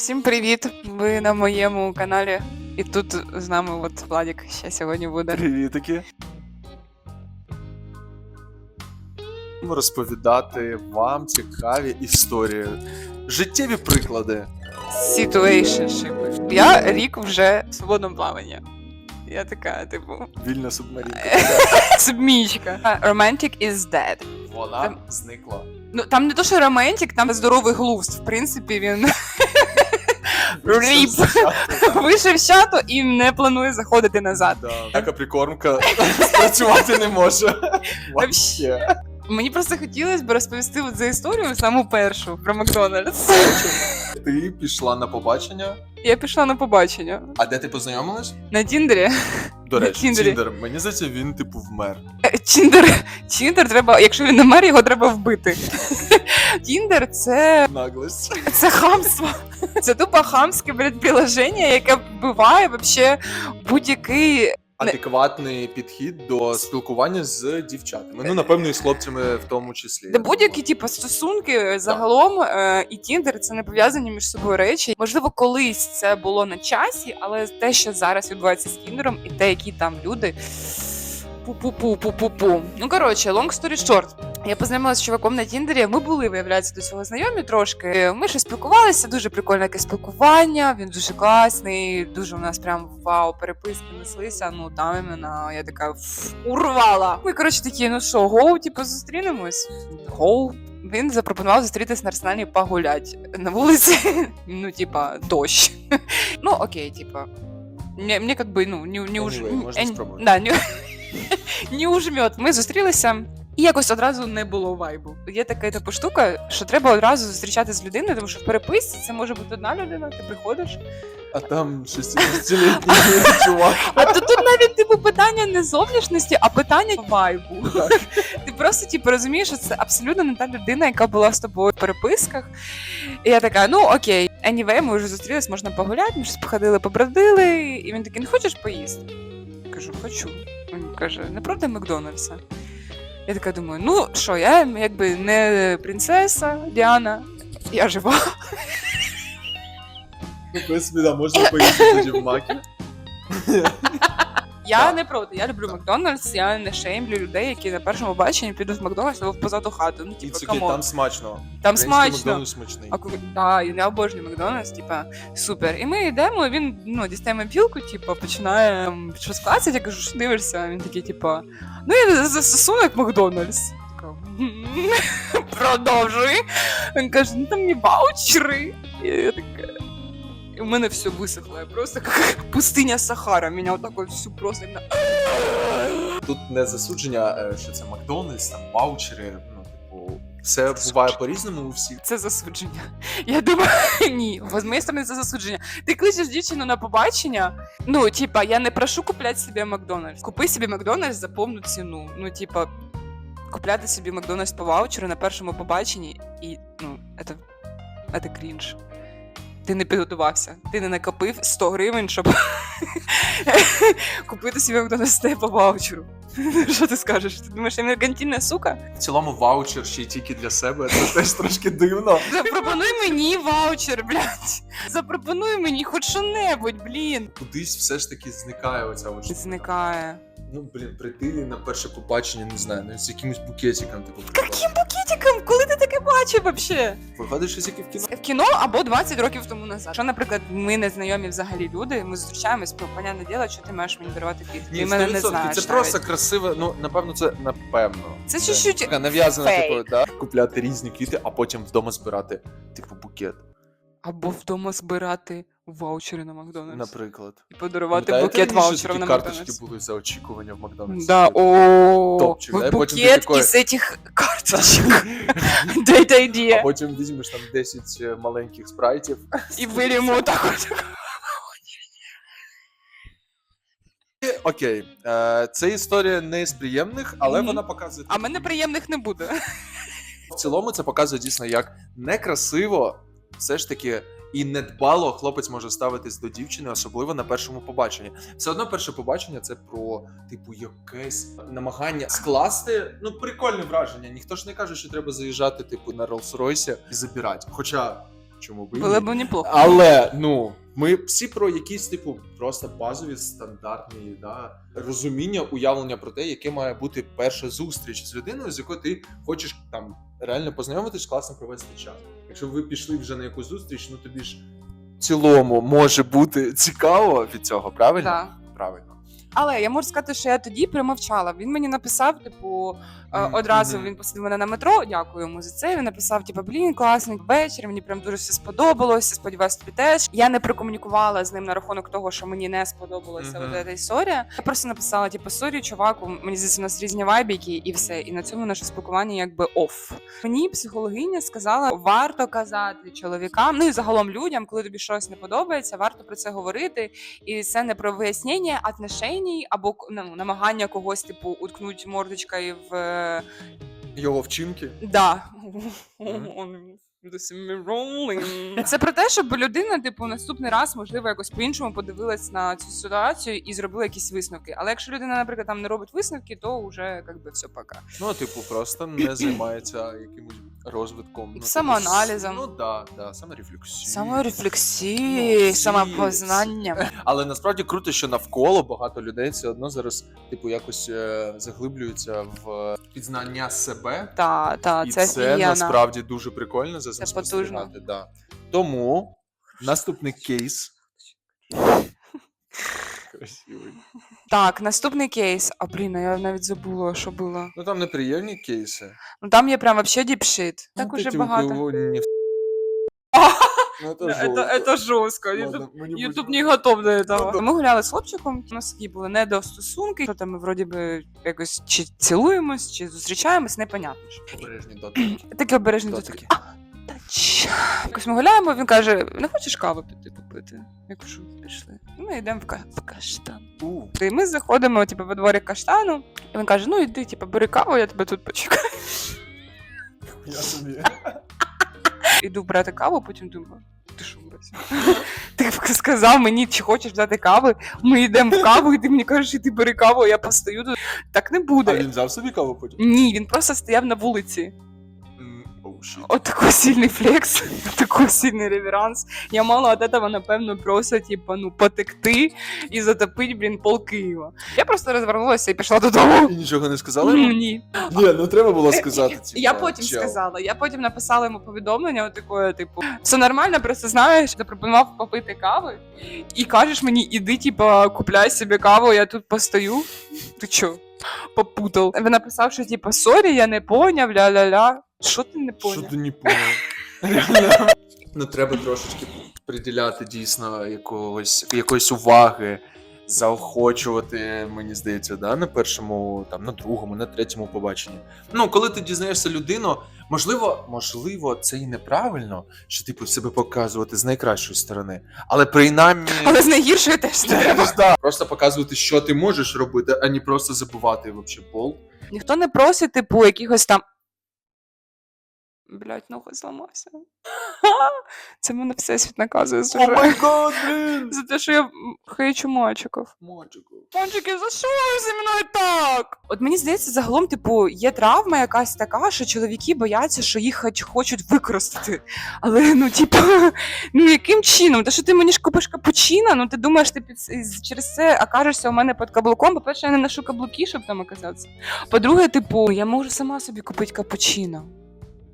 Всім привіт! Ви на моєму каналі. І тут з нами от Владик ще сьогодні буде. Привітики. Будемо Розповідати вам цікаві історії, життєві приклади. Ситуейшншипи. Я рік вже в свободному плаванні. Я така, типу, Вільна субмарінка. субмічка. Romantic is dead. Вона Там- зникла. Ну там не то, що романтик, там здоровий глузд. В принципі, він Ріп. вийшов з чату і не планує заходити назад. Така прикормка спрацювати не може. Вообще. Мені просто хотілося б розповісти от за історію саму першу про Макдональдс. Ти пішла на побачення. Я пішла на побачення А де ти познайомилась? на Тіндері. До речі, Тіндері. Тіндер. Мені здається, він типу вмер. Е, Тіндер, Тіндер треба, якщо він не мер, його треба вбити. Тіндер це, Наглость. це хамство. Це тупо хамське блядь, приложення, яке вбиває вообще будь-який. Адекватний підхід до спілкування з дівчатами. Ну, напевно, і з хлопцями в тому числі. Де будь-які типу, стосунки загалом е, і Тіндер це не пов'язані між собою речі. Можливо, колись це було на часі, але те, що зараз відбувається з Тіндером, і те, які там люди. Пу-пу-пу-пу-пу-пу. Ну коротше, long story short. Я познайомилася з чуваком на Тіндері. Ми були, виявляється, до цього знайомі трошки. Ми ще спілкувалися, дуже прикольне яке спілкування. Він дуже класний, дуже у нас прям вау, переписки неслися. Ну там іменно я така урвала. Ми коротше такі, ну що, гоу, типу, зустрінемось. Гоу. Він запропонував зустрітись на арсеналі погулять на вулиці. Ну, типа, дощ. Ну, окей, типа. Мне, мне как бы, ну, не, не уж... Anyway, можна е, спробувати. Да, не, не ужмет. Ми зустрілися. І якось одразу не було вайбу. Є така типу штука, що треба одразу зустрічати з людиною, тому що в переписці це може бути одна людина, ти приходиш. А там 60-літній чувак. А то тут навіть типу питання не зовнішності, а питання вайбу. Ти просто типу розумієш, що це абсолютно не та людина, яка була з тобою в переписках. І я така, ну окей, anyway, ми вже зустрілись, можна погуляти, ми щось походили, побродили. І він такий, не хочеш поїсти? Я кажу, хочу. Він каже, не проти Макдональдса. Я така думаю, ну що, я якби не принцеса Діана, я жива. Ну, в принципі, да, можна поїхати тоді в макі. Я Так. не проти, я люблю Макдональдс, я не шеймлю людей, які на першому баченні підуть в Макдональдс або в позаду хату. Ну, І типу, це камон. там смачно. Там Український смачно. Макдональдс смачний. А коли да, я обожнюю Макдональдс, типа супер. І ми йдемо, він ну дістає мобілку, типу, починає там, щось клацати, я кажу, що дивишся. Він такий, типа, ну я застосунок Макдональдс. Така, «Мгм». Продовжуй. Він каже, ну там є ваучери. І я така. В мене все висохло. Я просто як пустиня Сахара. Мене отак от всю просто Тут не засудження, е, що це Макдональдс, там ваучери. Ну, типу, це буває по-різному у всіх. Це засудження. Я думаю, ні, з моєї сторони це засудження. Ти кличеш дівчину на побачення. Ну, типа, я не прошу купляти собі Макдональдс. Купи собі Макдональдс за повну ціну. Ну, типа, купляти собі Макдональдс по ваучеру на першому побаченні, і ну, це, це крінж. Ти не підготувався, ти не накопив 100 гривень, щоб купити собі Макдональдс по ваучеру. Що ти скажеш? Ти думаєш, я меркантильна сука? В цілому ваучер ще й тільки для себе, це теж трошки дивно. Запропонуй мені ваучер, блядь. Запропонуй мені хоч що-небудь, блін. Кудись все ж таки зникає оця штука. Зникає. Ну, блін, прийти на перше побачення, не знаю, ну з якимось букетиком, типу. Яким букетиком? Коли ти таке бачив вообще? Виходиш щось яке в кіно. В кіно або 20 років тому назад. Що, наприклад, ми не знайомі взагалі люди, ми зустрічаємось, ну, понятне діло, що ти маєш мені дарувати квіти. Ти мене не 100%. знаєш. Це навіть. просто красиве, ну, напевно, це напевно. Це чуть-чуть така нав'язана, фейк. типу, да? купляти різні квіти, а потім вдома збирати, типу, букет, Або вдома збирати ваучери на Макдональдс. наприклад. І подарувати Пам'ятаєте, букет раніше ваучерів такі на карточки Макдональдс. були за очікування в Макдональдсі. Да, о, Топчик, да, потім букет такой- із этих карточек. Дайте А ідея. потім візьмеш там 10 маленьких спрайтів. І вилімо так от. Окей, е, це історія не з приємних, але Мгм. вона показує. А мене приємних не буде. В цілому це показує дійсно, як некрасиво все ж таки і недбало хлопець може ставитись до дівчини, особливо на першому побаченні. Все одно перше побачення це про типу якесь намагання скласти. Ну, прикольне враження. Ніхто ж не каже, що треба заїжджати, типу, на Rolls-Royce і забирати. Хоча. Чому би Було ні? б неплохо. Але ну ми всі про якісь типу просто базові стандартні да, розуміння, уявлення про те, яке має бути перша зустріч з людиною, з якою ти хочеш там реально познайомитись, класно провести час. Якщо ви пішли вже на якусь зустріч, ну тобі ж в цілому може бути цікаво від цього, правильно? Так. Правильно. Але я можу сказати, що я тоді примовчала. Він мені написав, типу, е, одразу він посадив мене на метро. Дякую йому за це. Він написав: типу, блін, класний вечір. Мені прям дуже все сподобалося. Сподіваюсь, тобі теж. Я не прокомунікувала з ним на рахунок того, що мені не сподобалася Мгм. mm ця історія. Я просто написала: типу, сорі, чуваку, мені здається, у нас різні вайбіки, і все. І на цьому наше спілкування якби оф. Мені психологиня сказала, варто казати чоловікам, ну і загалом людям, коли тобі щось не подобається, варто про це говорити. І це не про вияснення отношеній або ну, намагання когось, типу, уткнуть мордочкою в е, Його вчинки. да. Це про те, щоб людина, типу, наступний раз, можливо, якось по-іншому подивилась на цю ситуацію і зробила якісь висновки. Але якщо людина, наприклад, там не робить висновки, то вже якби все пока. Ну, типу, просто не займається якимось розвитком. Ну, типу, Самоаналізом. Ну да, да, саморефлексією. Саморефлексії, Ну, самопознання. Але насправді круто, що навколо багато людей все одно зараз, типу, якось е, заглиблюються в пізнання себе. Та, та, і це це насправді дуже прикольно за Це спостерігати. Да. Тому наступний кейс. Красивий. Так, наступний кейс. А блін, а я навіть забула, що було. Ну там неприємні кейси. Ну там є прям вообще діпшит. Так Ну, уже эти, у багато. кого не в- Ну, это Это, жестко. это жорстко. Ладно, Ютуб, мы не Ютуб будем. не готов до цього. Ну, да. Ми гуляли з хлопчиком, у нас такі були не до стосунки. Що там ми вроді би якось чи цілуємось, чи зустрічаємось, непонятно. що. Обережні дотики. Такі обережні Дотики. дотики. А, та ч. Якось ми гуляємо, він каже: не хочеш каву піти попити? Я кажу, пішли. І Ми йдемо в, ка- в каштан. У, І ми заходимо, типу, во дворі каштану, і він каже: ну йди, типу, бери каву, я тебе тут почекаю. я собі. Іду брати каву, потім думаю. Ти що, Леся? Ти сказав мені, чи хочеш взяти кави. Ми йдемо в каву, і ти мені кажеш, іди бери каву, а я постою тут. Так не А буде. він взяв собі каву потім? Ні, він просто стояв на вулиці. От такий сильний флекс, такий сильний реверанс. Я мала від этого, напевно, просто, типа, ну, потекти і затопити, блін, пол Києва. Я просто розвернулася і пішла додому. І нічого не сказали? йому? Ні. Ні, ну треба було сказати. типа, Я потім чел. сказала. Я потім написала йому повідомлення, отакое, типу, все нормально, просто знаєш, запропонував попити кави, і кажеш мені, іди, типа, купляй собі каву, я тут постою. Ти чо? Попутав. Він написав, що типа, сорі, я не поняв, ля-ля-ля. Що ти не Що поняв? ти не поняв? Ну, треба трошечки приділяти дійсно якогось, якоїсь уваги, заохочувати, мені здається, да, на першому, там, на другому, на третьому побаченні. Ну, коли ти дізнаєшся людину, можливо, можливо, це і неправильно, що типу себе показувати з найкращої сторони, але принаймні. Але з найгіршої теж не треба. Да. Просто показувати, що ти можеш робити, а не просто забувати вообще пол. Ніхто не просить, типу, якихось там. Блять, нога зламався. Це мене всесвіт наказує за, блін! за те, що я хейчу мальчиків. Мальчику. Мальчики, за що ви зі мною так? От мені здається, загалом, типу, є травма якась така, що чоловіки бояться, що їх хоч- хочуть використати. Але ну, типу, ну яким чином? Те, що ти мені ж купиш капучино, ну ти думаєш, ти під через це окажешся у мене під каблуком. По-перше, я не ношу каблуки, щоб там оказатися. По-друге, типу, я можу сама собі купити капучино.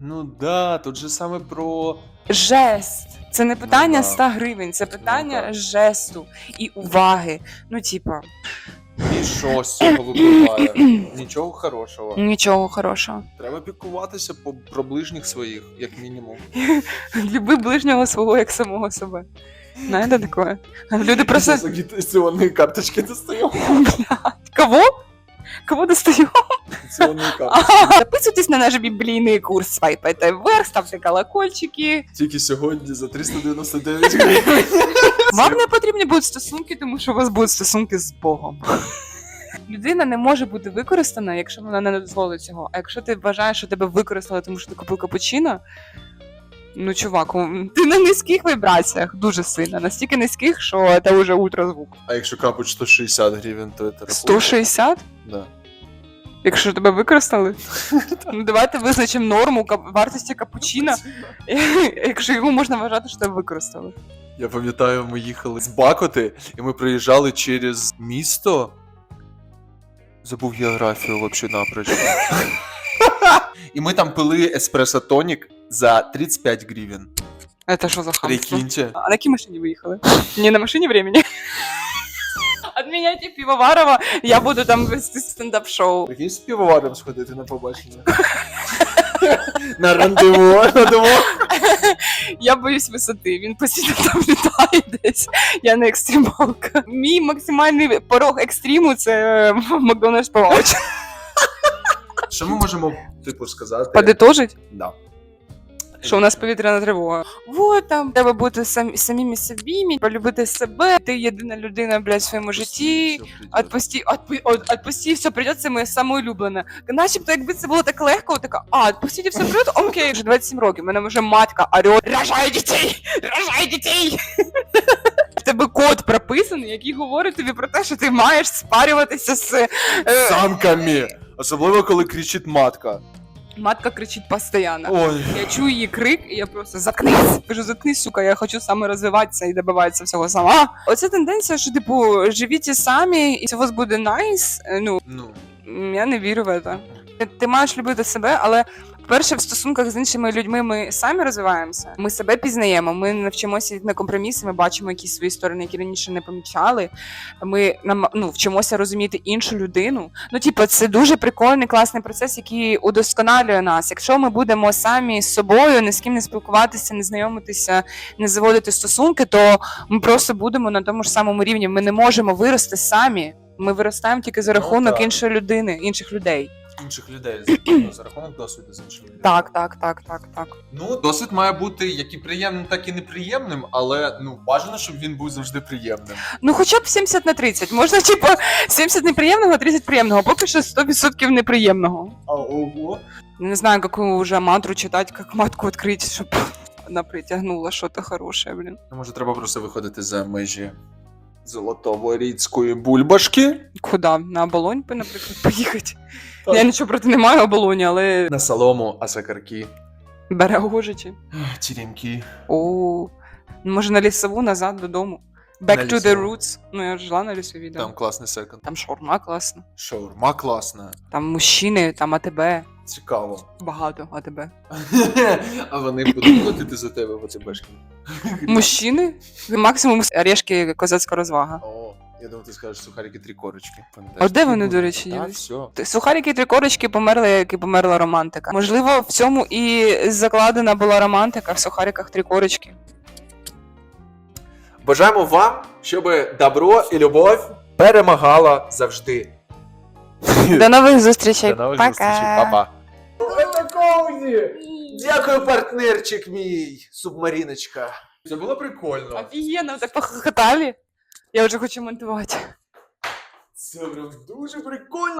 Ну да, тут же саме про. Жест. Це не питання да. 100 гривень, це питання так. жесту і уваги. Ну, типа, І що з цього випливає? Нічого хорошого. нічого хорошого. Треба піклуватися по, про ближніх своїх, як мінімум. Люби ближнього свого як самого себе. Знаєте таке? Люди просто. з карточки достаємо. Блядь, Кого? Кого достаю? Карточки. Записуйтесь на наш біблійний курс Свайпайте вверх, ставте колокольчики. Тільки сьогодні за 399 гривень. Вам не потрібні будуть стосунки, тому що у вас будуть стосунки з Богом. Людина не може бути використана, якщо вона не дозволить цього. А якщо ти вважаєш, що тебе використали, тому що ти купив капучино, ну чувак, ти на низьких вібраціях дуже сильно, настільки низьких, що це вже ультразвук. А якщо капуть 160 гривень, то це рахунок? 160? Да. Якщо тебе використали, ну давайте визначимо норму вартості капучино, якщо його можна вважати, що тебе використали. Я пам'ятаю, ми їхали з Бакоти, і ми приїжджали через місто. Забув географію взагалі напроч. І ми там пили еспресо тонік за 35 гривень. Це що за хамство? Прикиньте. А на якій машині виїхали? Не на машині времени. Отміняйте пивоварова, я буду там вести стендап-шоу. Прикинь з півоваром сходити на побачення. На рандеву, рандеву. Я боюсь висоти, він постійно там літає десь. Я не екстремалка. Мій максимальний порог екстриму це Макдональдс Палач. Що ми можемо, типу, сказати? Подитожить, Да. Що у нас повітряна тривога. Вот там треба бути сам, самими собі, полюбити себе. Ти єдина людина, блядь, в своєму житті. Отпусти, отпу, отпусти, все придет, це моє самоулюблене. Начебто, якби це було так легко, така, а, отпустіть, все придет, окей, вже 27 років, в мене вже матка орет, рожай дітей, рожай дітей. В тебе код прописаний, який говорить тобі про те, що ти маєш спарюватися з... е, Самками. Особливо, коли кричить матка. Матка кричить постоянно. Ой. Я чую її крик, і я просто заткнись. Кажу, заткнись, сука, я хочу саме розвиватися і добиватися всього сама. Оця тенденція, що типу живіть і самі, і у вас буде найс. е, Ну Ну. я не вірю в це. Ти маєш любити себе, але перше в стосунках з іншими людьми ми самі розвиваємося. Ми себе пізнаємо. Ми навчимося йти на компроміси. Ми бачимо якісь свої сторони, які раніше не помічали. Ми нам ну вчимося розуміти іншу людину. Ну, типу, це дуже прикольний, класний процес, який удосконалює нас. Якщо ми будемо самі з собою, ні з ким не спілкуватися, не знайомитися, не заводити стосунки, то ми просто будемо на тому ж самому рівні. Ми не можемо вирости самі. Ми виростаємо тільки за Ну, рахунок так. іншої людини, інших людей. Інших людей за рахунок досвіду з інших людей. Так, так, так, так, так. Ну, досвід має бути як і приємним, так і неприємним, але ну бажано, щоб він був завжди приємним. Ну, хоча б 70 на 30. Можна, типу, 70 неприємного, 30 приємного. Поки що 100% неприємного. А ого. Не знаю, какую уже мантру читать, как матку открыть, чтобы она притягнула что-то хорошее, блин. Ну, може, треба просто виходити за межі золотоворіцької бульбашки. Куда? На оболонь, наприклад, поїхати. Я нічого проти не маю оболоні, але На солому, а сакарки. берегожичі. Тірімки. О, ну, може на лісову назад додому. Back На to the roots. Ну, я жила на лісовій, да. Там класний секонд. там шаурма класна. Шаурма класна. Там мужчини, там АТБ. Цікаво. Багато АТБ. А вони будуть платити за тебе в оці бешки. Мужчини? Максимум орешки козацька розвага. О, я думав, ти скажеш сухарики три корочки. А де вони, до речі, все. Сухарики і три корочки померли, як і померла романтика. Можливо, в цьому і закладена була романтика в сухариках три корочки. Бажаємо вам, щоб добро і любов перемагала завжди. До нових зустрічей. До нових Пока. зустрічей, па-па. Это Коузі! Дякую, партнерчик мій, субмаріночка. Це було прикольно. Офігенно, так похохотали. Я вже хочу монтувати. Це прям дуже прикольно.